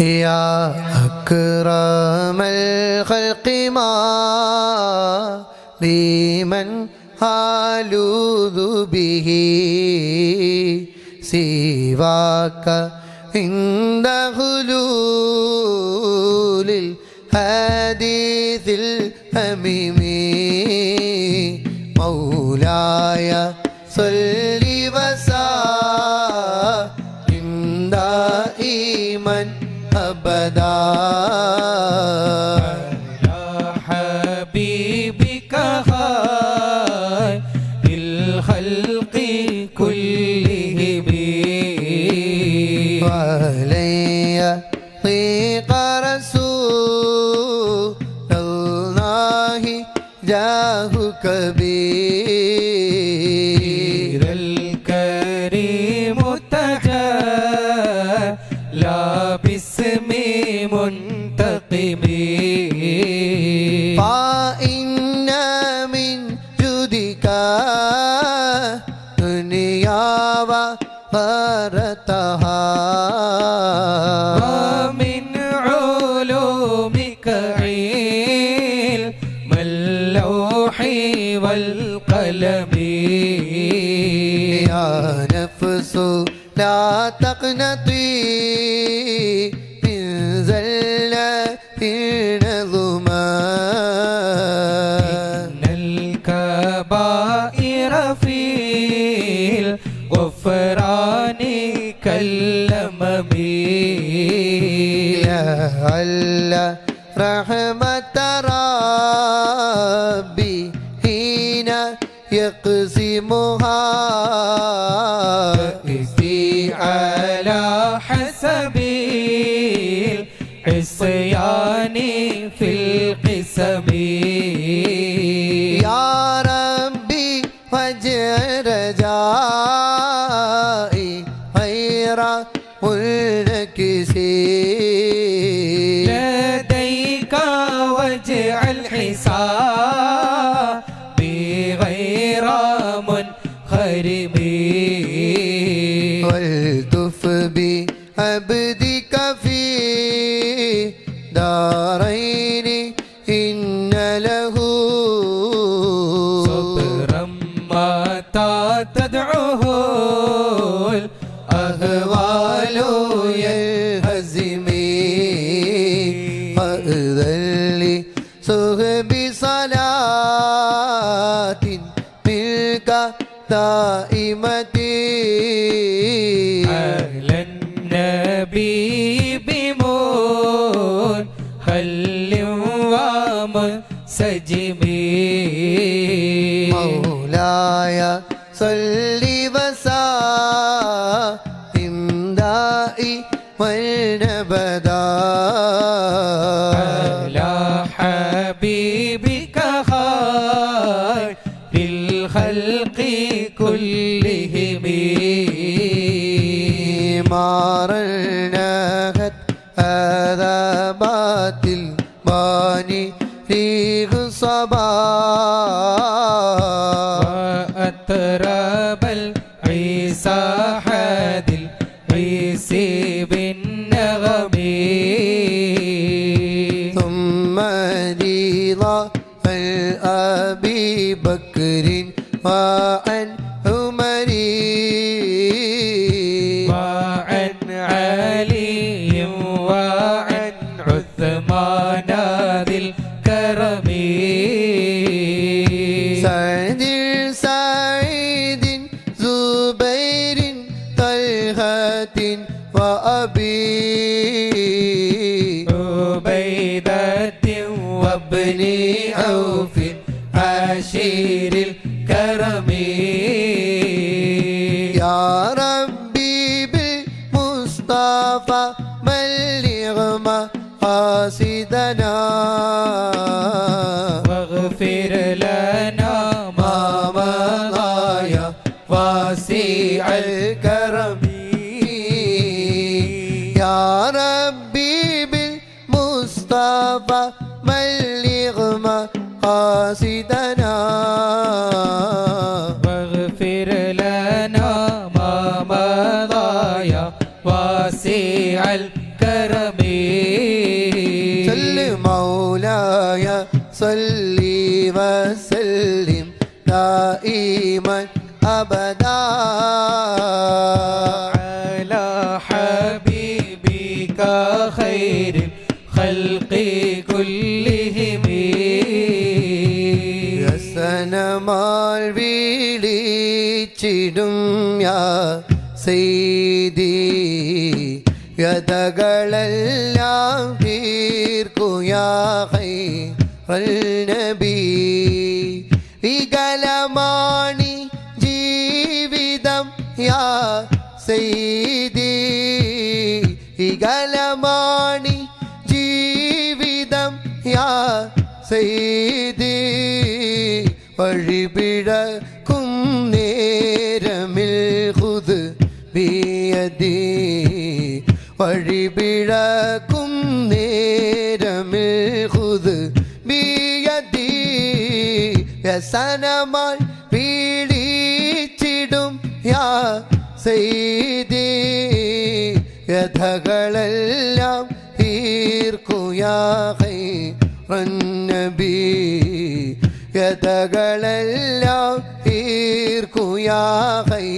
يا أكرم الخلق ما لمن ألوذ به سواك عند حلول الحديث الحميم مولاي صل وسلم सदा منتقم فإن من جودك دنيا وغرتها ومن علومك علم اللوح والقلم يا نفس لا تقنطي كالأمم لعل رحمة ربي حين يقسمها تأتي على حسب العصيان في القسم يا منخرم والتف بعبدك في دارين إن له. صبرا متى تدعوه. دائمة على النبي بمون خل ومنسجمي مولاي صل وسلم دائما أبدا മാറണഹത് അദാബാത്തിൽ മാനി രീഖ് Saba അത്രബൽ ഐസാഹദിൽ IC bin നഗമീ ثم رضا الأبي بكر وعلي سعد سعيد زبير طلحة وأبي. عبيدة وابن عوف عشير الكرم. يا ربي بالمصطفى بلغ مقاصدنا. بالمصطفى بلغ مقاصدنا واغفر لنا ما مضى يا واسع الكرم. صل مولاي صل وسلم دائما أبدا. യാ സെയ്തി വ്യതകളെല്ലാം തീർക്കുയാഹൈ നബി. വികലമാണി ജീവിതം യാ സെയ്തി വികലമാണി ജീവിതം യാ സെയ്തി വഴിപിഴക്കും വഴിപിഴക്കും നേരമിൽ ഹുദ് ബിയതി വ്യസനമായി പീഡിച്ചിടും യാ സെയ്തി വ്യഥകളെല്ലാം തീർക്കുയാഹൈ നബി. വ്യഥകളെല്ലാം തീർക്കുയാഹൈ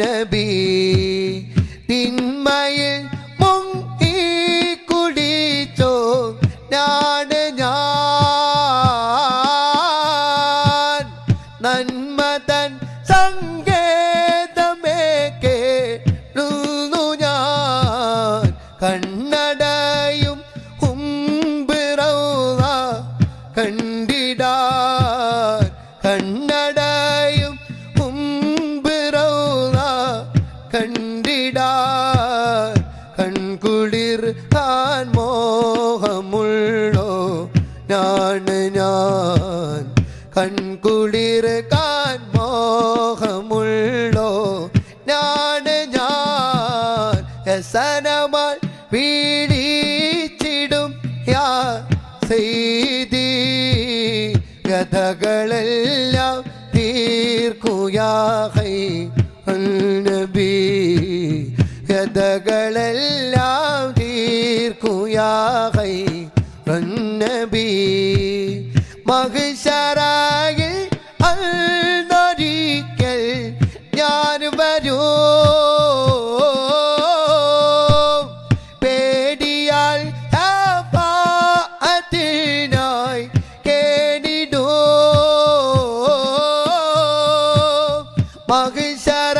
നബി. തിന്മയിൽ ഞാണ് ഞാൻ വ്യസനമാൽ പീഡിച്ചിടും. യാ സെയ്തി കഥകളെല്ലാം തീർക്കുയാഹൈ നബി കഥകളെല്ലാം തീർക്കുയാഹൈ നബി മഹിഷറായിൽ மகிஷர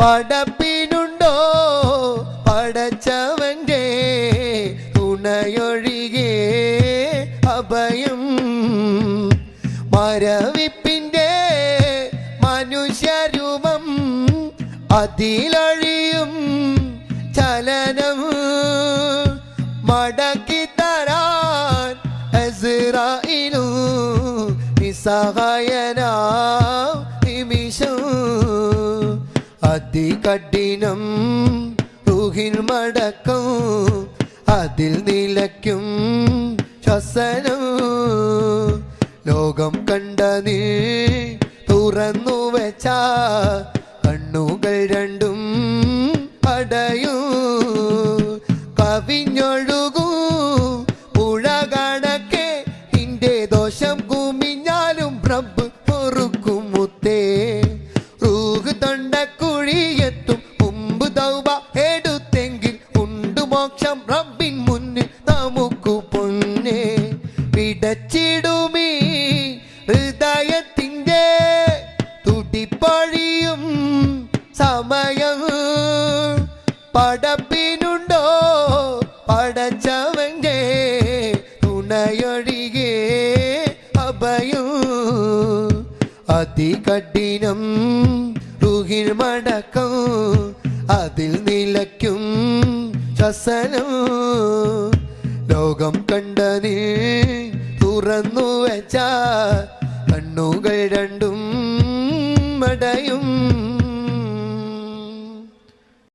പടപ്പിനുണ്ടോ? പടച്ചവന്റെ തുണയൊഴികെ അഭയം. മരവിപ്പിന്റെ മനുഷ്യരൂപം അതിലൊഴിയും ചലനം. മടക്കി തരാൻ അസ്രായിലു നിസ്സഹായനാ നിമിഷം. അതികഠിനം ൂഹിൽ മടക്കം അതിൽ നിലയ്ക്കും ശ്വസനം. ലോകം കണ്ട നീ തുറന്നു വെച്ച കണ്ണുകൾ രണ്ടും അടയൂ. പടപ്പിനുണ്ടോ അതികഠിനം റുഹിൽ മടക്കം അതിൽ നിലയ്ക്കും ശ്വസനം ലോകം കണ്ടതിൽ തുറന്നു വെച്ച കണ്ണുകൾ രണ്ടു